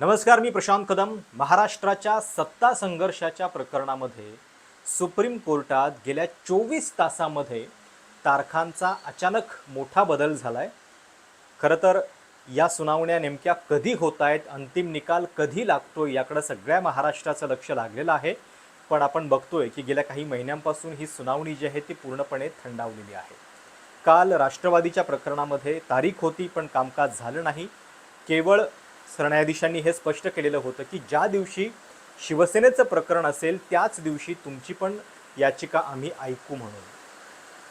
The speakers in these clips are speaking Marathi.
नमस्कार मी प्रशांत कदम. महाराष्ट्राच्या सत्ता संघर्षाच्या प्रकरणामध्ये सुप्रीम कोर्टात गेल्या चोवीस तासामध्ये तारखांचा अचानक मोठा बदल झालाय. खरं तर या सुनावण्या नेमक्या कधी होत आहेत अंतिम निकाल कधी लागतो याकडं सगळ्या महाराष्ट्राचं लक्ष लागलेलं आहे. पण आपण बघतोय की गेल्या काही महिन्यांपासून ही सुनावणी जी आहे ती पूर्णपणे थंडावलेली आहे. काल राष्ट्रवादीच्या प्रकरणामध्ये तारीख होती पण कामकाज झालं नाही. केवळ सरन्यायाधीशांनी हे स्पष्ट केलेलं होतं की ज्या दिवशी शिवसेनेचं प्रकरण असेल त्याच दिवशी तुमची पण याचिका आम्ही ऐकू म्हणून.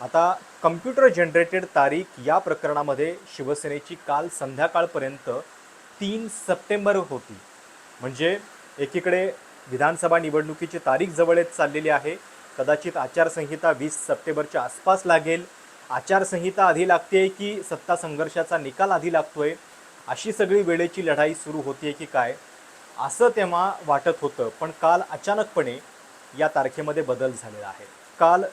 आता कम्प्युटर जनरेटेड तारीख या प्रकरणामध्ये शिवसेनेची काल संध्याकाळपर्यंत तीन सप्टेंबर होती. म्हणजे एकीकडे विधानसभा निवडणुकीची तारीख जवळ येत चाललेली आहे. कदाचित आचारसंहिता वीस सप्टेंबरच्या आसपास लागेल. आचारसंहिता आधी लागते की सत्ता संघर्षाचा निकाल आधी लागतोय? अशी सगळी वेळेची लढाई सुरू होतीये की काय? असं तेव्हा वाटत होतं पण काल अचानकपणे या तारखेमध्ये बदल झालेला आहे. काल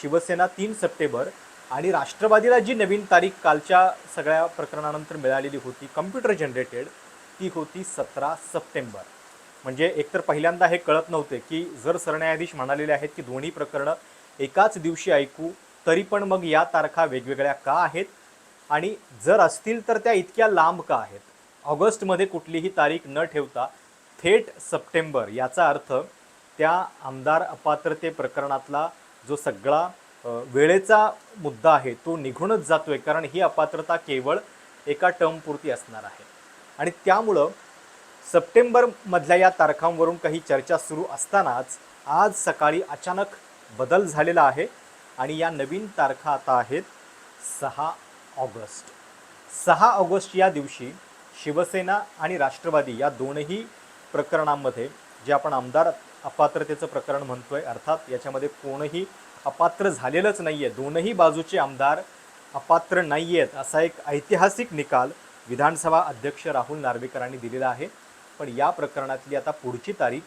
शिवसेना तीन सप्टेंबर आणि राष्ट्रवादीला जी नवीन तारीख कालच्या सगळ्या प्रकरणानंतर मिळालेली होती कम्प्युटर जनरेटेड ती होती सतरा सप्टेंबर. म्हणजे एकतर पहिल्यांदा हे कळत नव्हते की जर सरन्यायाधीश म्हणालेले आहेत की दोन्ही प्रकरणं एकाच दिवशी ऐकू तरी पण मग या तारखा वेगवेगळ्या का आहेत? आणि जर असतील तर त्या इतक्या लांब का आहेत? ऑगस्टमध्ये कुठलीही तारीख न ठेवता थेट सप्टेंबर याचा अर्थ त्या आमदार अपात्रते प्रकरणातला जो सगळा वेळेचा मुद्दा आहे तो निघूनच जातोय. कारण ही अपात्रता केवळ एका टर्मपुरती असणार आहे. आणि त्यामुळं सप्टेंबरमधल्या या तारखांवरून काही चर्चा सुरू असतानाच आज सकाळी अचानक बदल झालेला आहे. आणि या नवीन तारखा आता आहेत सहा ऑगस्ट. सहा ऑगस्ट या दिवशी शिवसेना आणि राष्ट्रवादी या दोनही प्रकरणांमध्ये जे आपण आमदार अपात्रतेचं प्रकरण म्हणतोय अर्थात याच्यामध्ये कोणही अपात्र झालेलंच नाही आहे दोनही बाजूचे आमदार अपात्र नाही आहेत असा एक ऐतिहासिक निकाल विधानसभा अध्यक्ष राहुल नार्वेकरांनी दिलेला आहे. पण या प्रकरणातली आता पुढची तारीख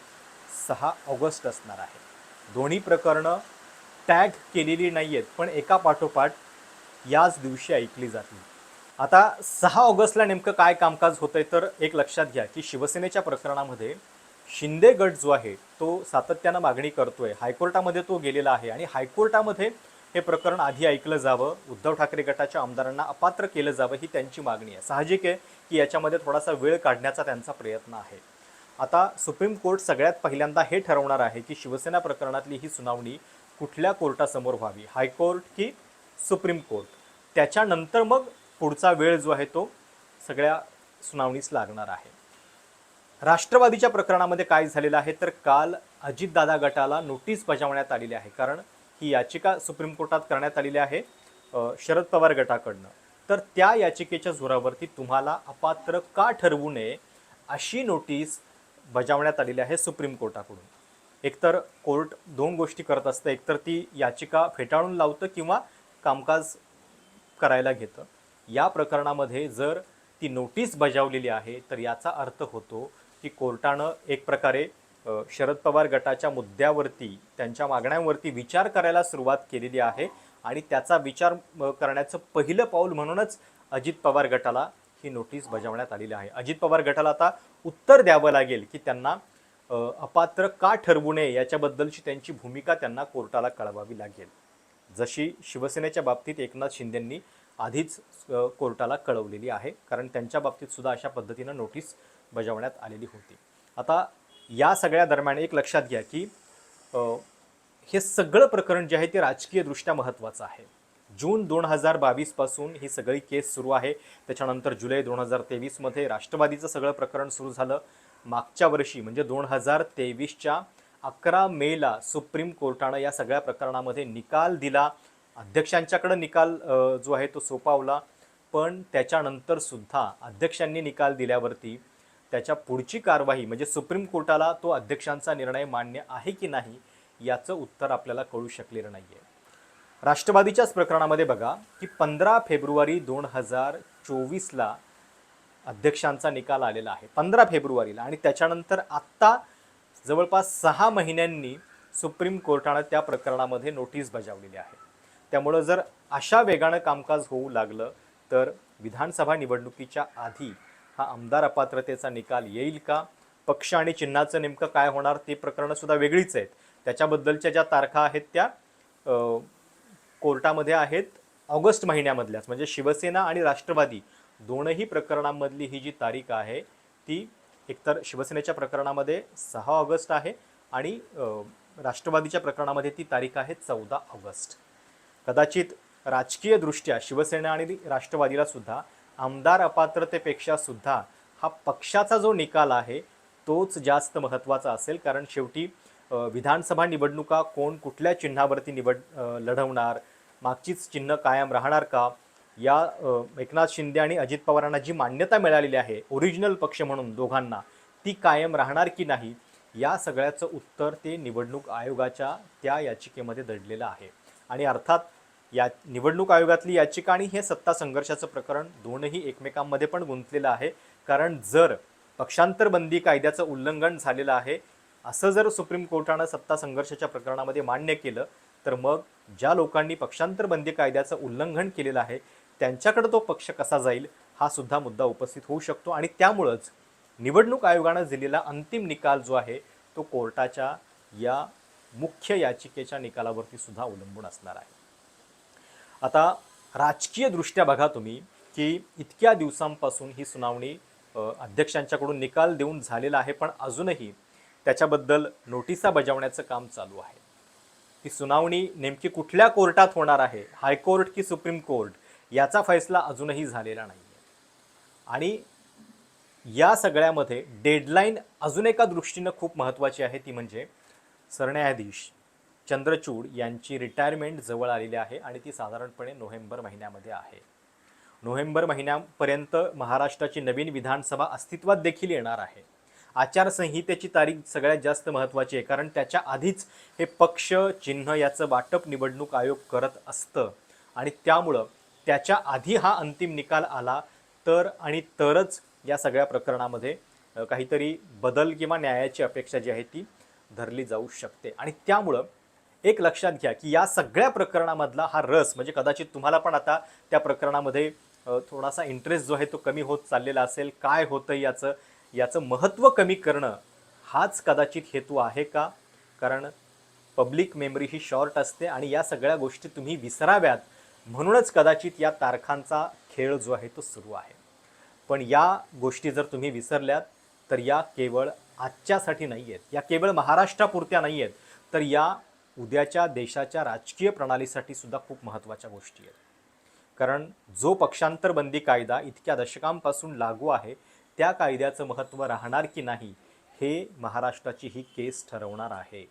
सहा ऑगस्ट असणार आहे. दोन्ही प्रकरणं टॅग केलेली नाही आहेत पण एका पाठोपाठ याच दिवशी ऐकली जाते आता सहा ऑगस्टला नेमकं काय कामकाज होतंय तर एक लक्षात घ्या की शिवसेनेच्या प्रकरणामध्ये शिंदे गट जो आहे तो सातत्यानं मागणी करतोय. हायकोर्टामध्ये तो गेलेला आहे आणि हायकोर्टामध्ये हे प्रकरण आधी ऐकलं जावं उद्धव ठाकरे गटाच्या आमदारांना अपात्र केलं जावं ही त्यांची मागणी आहे. साहजिक आहे की याच्यामध्ये थोडासा वेळ काढण्याचा त्यांचा प्रयत्न आहे. आता सुप्रीम कोर्ट सगळ्यात पहिल्यांदा हे ठरवणार आहे की शिवसेना प्रकरणातली ही सुनावणी कुठल्या कोर्टासमोर व्हावी हायकोर्ट की सुप्रीम कोर्ट? त्याच्यानंतर मग पुढचा वेळ जो आहे तो सगळ्या सुनावणीस लागणार आहे. राष्ट्रवादीच्या प्रकरणामध्ये काय झालेलं आहे तर काल अजितदादा गटाला नोटीस बजावण्यात आलेली आहे. कारण ही याचिका सुप्रीम कोर्टात करण्यात आलेली आहे शरद पवार गटाकडनं. तर त्या याचिकेच्या जोरावरती तुम्हाला अपात्र का ठरवू नये अशी नोटीस बजावण्यात आलेली आहे सुप्रीम कोर्टाकडून. एकतर कोर्ट दोन गोष्टी करत असतं. एकतर ती याचिका फेटाळून लावतं किंवा कामकाज करायला घेतं. या प्रकरणामध्ये जर ती नोटीस बजावलेली आहे तर याचा अर्थ होतो की कोर्टानं एक प्रकारे शरद पवार गटाच्या मुद्द्यावरती त्यांच्या मागण्यांवरती विचार करायला सुरुवात केलेली आहे आणि त्याचा विचार करण्याचं पहिलं पाऊल म्हणूनच अजित पवार गटाला ही नोटीस बजावण्यात आलेली आहे. अजित पवार गटाला आता उत्तर द्यावं लागेल की त्यांना अपात्र का ठरवू नये याच्याबद्दलची त्यांची भूमिका त्यांना कोर्टाला कळवावी लागेल. जशी शिवसेनेच्या बाबतीत एकनाथ शिंदेंनी आधीच कोर्टाला कळवलेली आहे कारण त्यांच्या बाबतीत सुद्धा अशा पद्धतीनं नोटीस बजावण्यात आलेली होती. आता या सगळ्या दरम्यान एक लक्षात घ्या की हे सगळं प्रकरण जे आहे ते राजकीयदृष्ट्या महत्त्वाचं आहे. जून दोन हजार बावीसपासून ही सगळी केस सुरू आहे. त्याच्यानंतर जुलै दोन हजार तेवीसमध्ये राष्ट्रवादीचं सगळं प्रकरण सुरू झालं. मागच्या वर्षी म्हणजे दोन हजार तेवीसच्या अकरा मेला सुप्रीम कोर्टानं या सगळ्या प्रकरणामध्ये निकाल दिला. अध्यक्षांच्याकडं निकाल जो आहे तो सोपावला. पण त्याच्यानंतर सुद्धा अध्यक्षांनी निकाल दिल्यावरती त्याच्या पुढची कारवाई म्हणजे सुप्रीम कोर्टाला तो अध्यक्षांचा निर्णय मान्य आहे की नाही याचं उत्तर आपल्याला कळू शकलेलं नाही आहे राष्ट्रवादीच्याच प्रकरणामध्ये बघा की पंधरा फेब्रुवारी दोन हजार चोवीसला अध्यक्षांचा निकाल आलेला आहे. पंधरा फेब्रुवारीला आणि त्याच्यानंतर आत्ता जवळपास सहा महिन्यांनी सुप्रीम कोर्टानं त्या प्रकरणामध्ये नोटीस बजावलेली आहे. त्यामुळं जर अशा वेगानं कामकाज होऊ लागलं तर विधानसभा निवडणुकीच्या आधी हा आमदार अपात्रतेचा निकाल येईल का? पक्ष आणि चिन्हाचं नेमकं काय होणार? ते प्रकरणंसुद्धा वेगळीच आहेत. त्याच्याबद्दलच्या ज्या तारखा आहेत त्या कोर्टामध्ये आहेत. ऑगस्ट महिन्यामधल्याच म्हणजे शिवसेना आणि राष्ट्रवादी दोनही प्रकरणांमधली ही जी तारीख आहे ती एकतर शिवसेनेच्या प्रकरणामध्ये सहा ऑगस्ट आहे आणि राष्ट्रवादीच्या प्रकरणामध्ये ती तारीख आहे चौदा ऑगस्ट. कदाचित राजकीयदृष्ट्या शिवसेना आणि राष्ट्रवादीला सुद्धा आमदार अपात्रतेपेक्षा सुद्धा हा पक्षाचा जो निकाल आहे तोच जास्त महत्त्वाचा असेल. कारण शेवटी विधानसभा निवडणुका कोण कुठल्या चिन्हावरती निवड लढवणार मागचीच चिन्ह कायम राहणार का? या एकनाथ शिंदे आणि अजित पवारांना जी मान्यता मिळालेली आहे ओरिजिनल पक्ष म्हणून दोघांना ती कायम राहणार की नाही या सगळ्याचं उत्तर ते निवडणूक आयोगाच्या त्या याचिकेमध्ये दडलेलं आहे. आणि अर्थात या निवडणूक आयोगातली याचिका आणि हे सत्ता संघर्षाचं प्रकरण दोनही एकमेकांमध्ये पण गुंतलेलं आहे. कारण जर पक्षांतर बंदी कायद्याचं उल्लंघन झालेलं आहे असं जर सुप्रीम कोर्टानं सत्ता संघर्षाच्या प्रकरणामध्ये मान्य केलं तर मग ज्या लोकांनी पक्षांतर बंदी कायद्याचं उल्लंघन केलेलं आहे त्यांच्याकडे तो पक्ष कसा जाईल हा सुद्धा मुद्दा उपस्थित होऊ शकतो. आणि त्यामुळंच निवडणूक आयोगानं दिलेला अंतिम निकाल जो आहे तो कोर्टाच्या या मुख्य याचिकेच्या निकालावरती सुद्धा अवलंबून असणार आहे. आता राजकीयदृष्ट्या बघा तुम्ही की इतक्या दिवसांपासून ही सुनावणी अध्यक्षांच्याकडून निकाल देऊन झालेला आहे पण अजूनही त्याच्याबद्दल नोटिसा बजावण्याचं काम चालू आहे. ती सुनावणी नेमकी कुठल्या कोर्टात होणार आहे? हायकोर्ट की सुप्रीम कोर्ट? याचा फैसला अजूनही झालेला नाही आणि या सगळ्यामध्ये डेडलाईन अजून एका दृष्टीनं खूप महत्त्वाची आहे ती म्हणजे सरन्यायाधीश चंद्रचूड यांची रिटायरमेंट जवळ आलेली आहे आणि ती साधारणपणे नोव्हेंबर महिन्यामध्ये आहे. नोव्हेंबर महिन्यापर्यंत महाराष्ट्राची नवीन विधानसभा अस्तित्वात देखील येणार आहे. आचारसंहितेची तारीख सगळ्यात जास्त महत्त्वाची आहे कारण त्याच्या आधीच हे पक्ष चिन्ह याचं वाटप निवडणूक आयोग करत असतं. आणि त्यामुळं त्याच्या आधी हा अंतिम निकाल आला तर आणि तरच या सगळ्या प्रकरणामध्ये काहीतरी बदल किंवा न्यायाची अपेक्षा जी आहे ती धरली जाऊ शकते. आणि त्यामुळं एक लक्षात घ्या की या सगळ्या प्रकरणामधला हा रस म्हणजे कदाचित तुम्हाला पण आता त्या प्रकरणामध्ये थोडासा इंटरेस्ट जो आहे तो कमी होत चाललेला असेल काय होतं याचं याचं महत्त्व कमी करणं हाच कदाचित हेतू आहे का? कारण पब्लिक मेमरी ही शॉर्ट असते आणि या सगळ्या गोष्टी तुम्ही विसराव्यात म्हणूनच कदाचित या तारखांचा खेळ जो आहे तो सुरू आहे. पण या गोष्टी जर तुम्ही विसरल्यात तर या केवळ आजच्यासाठी नाही आहेत या केवळ महाराष्ट्रापुरत्या नाही आहेत तर या उद्याच्या देशाच्या राजकीय प्रणालीसाठी सुद्धा खूप महत्त्वाच्या गोष्टी आहेत. कारण जो पक्षांतरबंदी कायदा इतक्या दशकांपासून लागू आहे त्या कायद्याचं महत्त्व राहणार की नाही हे महाराष्ट्राची ही केस ठरवणार आहे.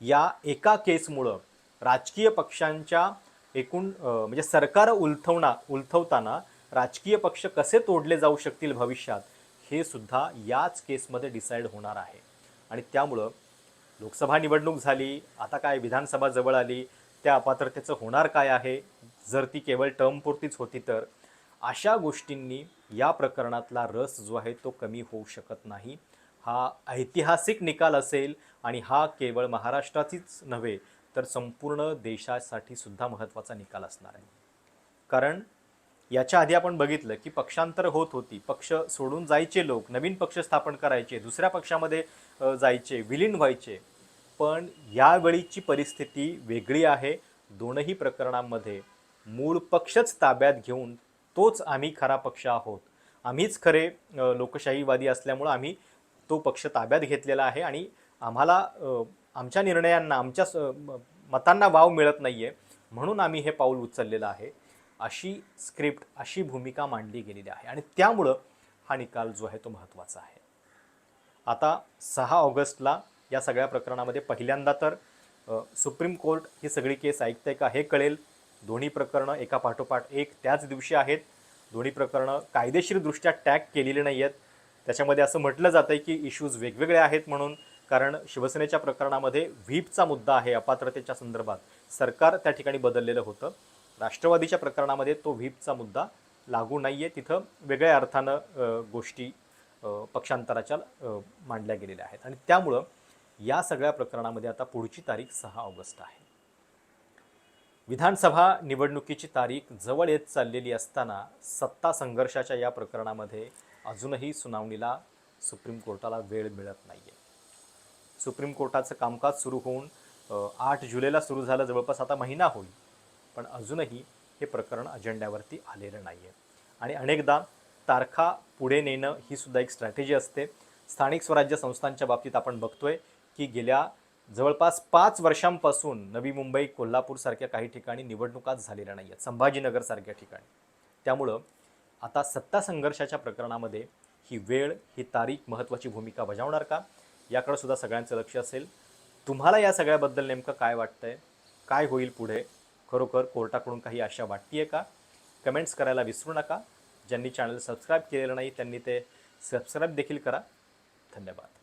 या एका केसमुळं राजकीय पक्षांच्या एकूण म्हणजे सरकार उलथवणा उलथवताना राजकीय पक्ष कसे तोडले जाऊ शकतील भविष्यात हे सुद्धा याच केसमध्ये डिसाईड होणार आहे. आणि त्यामुळं लोकसभा निवडणूक झाली आता काय विधानसभा जवळ आली त्या अपात्रतेचं होणार काय आहे जर ती केवळ टर्मपुरतीच होती तर अशा गोष्टींनी या प्रकरणातला रस जो आहे तो कमी होऊ शकत नाही. हा ऐतिहासिक निकाल असेल आणि हा केवळ महाराष्ट्राचीच नव्हे तर संपूर्ण देशासाठी सुद्धा महत्त्वाचा निकाल असणार आहे. कारण याच्या आधी आपण बघितलं की पक्षांतर होत होती. पक्ष सोडून जायचे लोक नवीन पक्ष स्थापन करायचे दुसऱ्या पक्षामध्ये जायचे विलीन व्हायचे. पण यावेळीची परिस्थिती वेगळी आहे. दोनही प्रकरणांमध्ये मूळ पक्षच ताब्यात घेऊन तोच आम्ही खरा पक्ष आहोत. आम्हीच खरे लोकशाहीवादी असल्यामुळं आम्ही तो पक्ष ताब्यात घेतलेला आहे आणि आम्हाला आमच्या निर्णयांना आमच्या स- म- मतांना वाव मिळत नाही आहे म्हणून आम्ही हे पाऊल उचललेलं आहे. अशी स्क्रिप्ट अशी भूमिका मांडली गेलेली आहे. आणि त्यामुळं हा निकाल जो आहे तो महत्त्वाचा आहे. आता सहा ऑगस्टला या सगळ्या प्रकरणामध्ये पहिल्यांदा तर सुप्रीम कोर्ट ही सगळी केस ऐकते का हे कळेल. दोन्ही प्रकरणं एका पाठोपाठ एक त्याच दिवशी आहेत. दोन्ही प्रकरणं कायदेशीरदृष्ट्या टॅग केलेली नाही आहेत त्याच्यामध्ये असं म्हटलं जातं आहे की इश्यूज वेगवेगळे आहेत म्हणून कारण शिवसेनेच्या प्रकरणामध्ये व्हीपचा मुद्दा आहे अपात्रतेच्या संदर्भात. सरकार त्या ठिकाणी बदललेलं होतं. राष्ट्रवादीच्या प्रकरणामध्ये तो व्हीपचा मुद्दा लागू नाही आहे तिथं वेगळ्या अर्थानं गोष्टी पक्षांतराच्या मांडल्या गेलेल्या आहेत. आणि त्यामुळं या सगळ्या प्रकरणामध्ये आता पुढची तारीख सहा ऑगस्ट आहे. विधानसभा निवडणुकीची तारीख जवळ येत चाललेली असताना सत्ता संघर्षाच्या या प्रकरणामध्ये अजूनही सुनावणीला सुप्रीम कोर्टाला वेळ मिळत नाही आहे सुप्रीम कोर्टाचं कामकाज सुरू होऊन आठ जुलैला सुरू झालं. जवळपास आता महिना होईल. पण अजूनही हे प्रकरण अजेंड्यावरती आलेलं नाही आहे आणि अनेकदा तारखा पुढे नेणं ही सुद्धा एक स्ट्रॅटेजी असते. स्थानिक स्वराज्य संस्थांच्या बाबतीत आपण बघतोय की गेल्या जवळपास पाच वर्षांपासून नवी मुंबई कोल्हापूरसारख्या काही ठिकाणी निवडणुकाच झालेल्या नाही आहेत संभाजीनगरसारख्या ठिकाणी. त्यामुळं आता सत्ता संघर्षाच्या प्रकरणामध्ये ही वेळ ही तारीख महत्त्वाची भूमिका बजावणार का? याकडे सुद्धा सगळ्यांचं लक्ष असेल. तुम्हाला या सगळ्याबद्दल नेमकं काय वाटतंय? काय होईल पुढे? खरोखर कोर्टाकडून काही आशा वाटतीये का? कमेंट्स करायला विसरू नका. ज्यांनी चॅनल सबस्क्राईब केलेलं नाही त्यांनी ते सबस्क्राईब देखील करा. धन्यवाद.